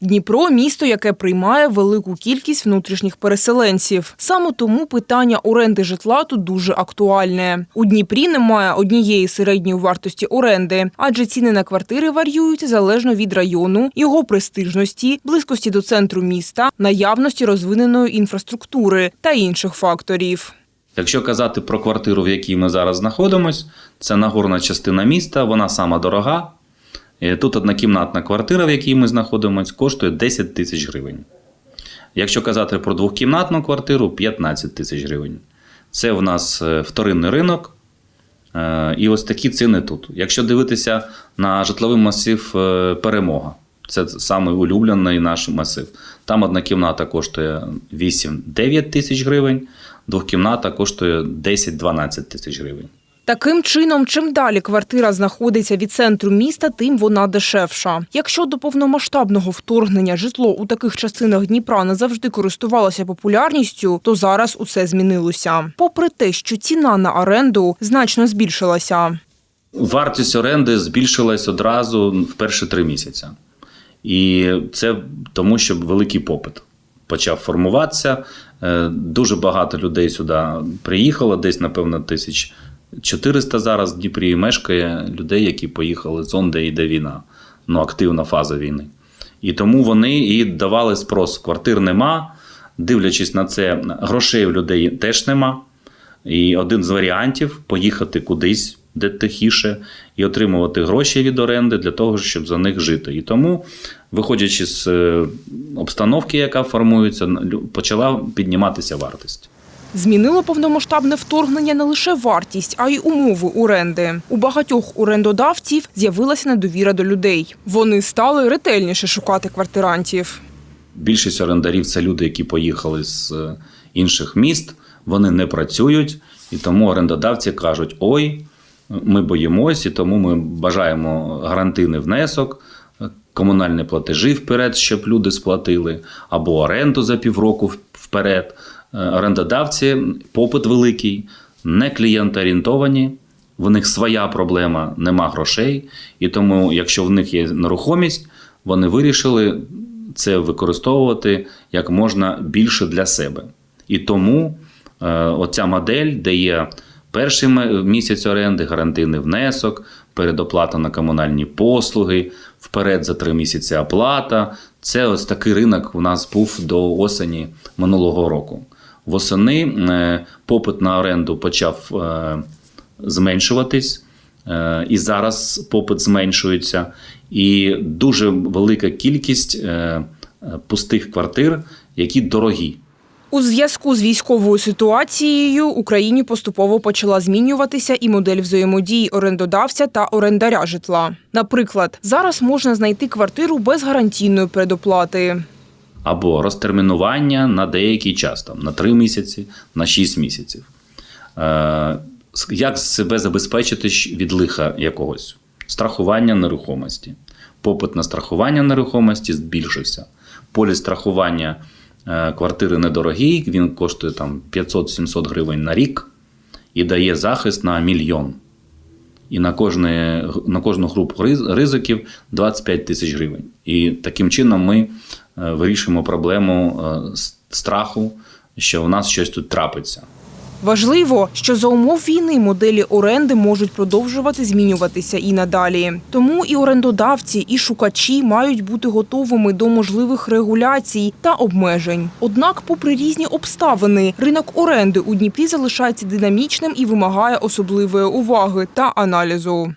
Дніпро місто, яке приймає велику кількість внутрішніх переселенців. Саме тому питання оренди житла тут дуже актуальне. У Дніпрі немає однієї середньої вартості оренди, адже ціни на квартири варіюють залежно від району, його престижності, близькості до центру міста, наявності розвиненої інфраструктури та інших факторів. Якщо казати про квартиру, в якій ми зараз знаходимося, це нагорна частина міста, вона сама дорога. Е, Тут однокімнатна квартира, в якій ми знаходимося, коштує 10 тисяч гривень. Якщо казати про двохкімнатну квартиру, 15 тисяч гривень. Це в нас е, вторинний ринок. Е, І ось такі ціни тут. Якщо дивитися на житловий масив Перемога, це самий улюблений наш масив. Там одна кімната коштує 8-9 тисяч гривень, двохкімната коштує 10-12 тисяч гривень. Таким чином, чим далі квартира знаходиться від центру міста, тим вона дешевша. Якщо до повномасштабного вторгнення житло у таких частинах Дніпра не завжди користувалося популярністю, то зараз усе змінилося. Попри те, що ціна на оренду значно збільшилася. Вартість оренди збільшилась одразу в перші три місяці. І це тому, що великий попит почав формуватися. Е, Дуже багато людей сюди приїхало, десь, напевно, тисяч 400 зараз в Дніпрі мешкає людей, які поїхали з зон, де йде війна, ну, активна фаза війни. І тому вони і давали спрос. Квартир нема. Дивлячись на це, грошей у людей теж нема. І один з варіантів поїхати кудись, де тихіше, і отримувати гроші від оренди для того, щоб за них жити. І тому, виходячи з е, обстановки, яка формується, почала підніматися вартість. Змінило повномасштабне вторгнення не лише вартість, а й умови оренди. У багатьох орендодавців з'явилася недовіра до людей. Вони стали ретельніше шукати квартирантів. Більшість орендарів це люди, які поїхали з е, інших міст, вони не працюють, і тому орендодавці кажуть: ой, ми боїмось, і тому ми бажаємо гарантийний внесок, комунальні платежі вперед, щоб люди сплатили, або оренду за півроку вперед. Е, Орендодавці, попит великий, не клієнтоорієнтовані. В них своя проблема, нема грошей, і тому, якщо в них є нерухомість, вони вирішили це використовувати як можна більше для себе. І тому е, оця модель, де є перший місяць оренди, гарантийний внесок, передоплата на комунальні послуги, вперед за три місяці оплата. Це ось такий ринок у нас був до осені минулого року. Восени е, попит на оренду почав е, зменшуватись. Е, І зараз попит зменшується, і дуже велика кількість пустих квартир, які дорогі. У зв'язку з військовою ситуацією Україні поступово почала змінюватися і модель взаємодії орендодавця та орендаря житла. Наприклад, зараз можна знайти квартиру без гарантійної передоплати. Або розтермінування на деякий час, там, на 3 місяці, на 6 місяців. Е, як себе забезпечити від лиха якогось? Страхування нерухомості. Попит на страхування нерухомості збільшився. Поліс страхування е, квартири недорогий, він коштує там 500-700 гривень на рік і дає захист на мільйон. І на, кожне, на кожну групу ризиків 25 тисяч гривень. І таким чином ми вирішуємо проблему е, страху, що у нас щось тут трапиться. Важливо, що за умов війни моделі оренди можуть продовжувати змінюватися і надалі. Тому і орендодавці, і шукачі мають бути готовими до можливих регуляцій та обмежень. Однак, попри різні обставини, ринок оренди у Дніпрі залишається динамічним і вимагає особливої уваги та аналізу.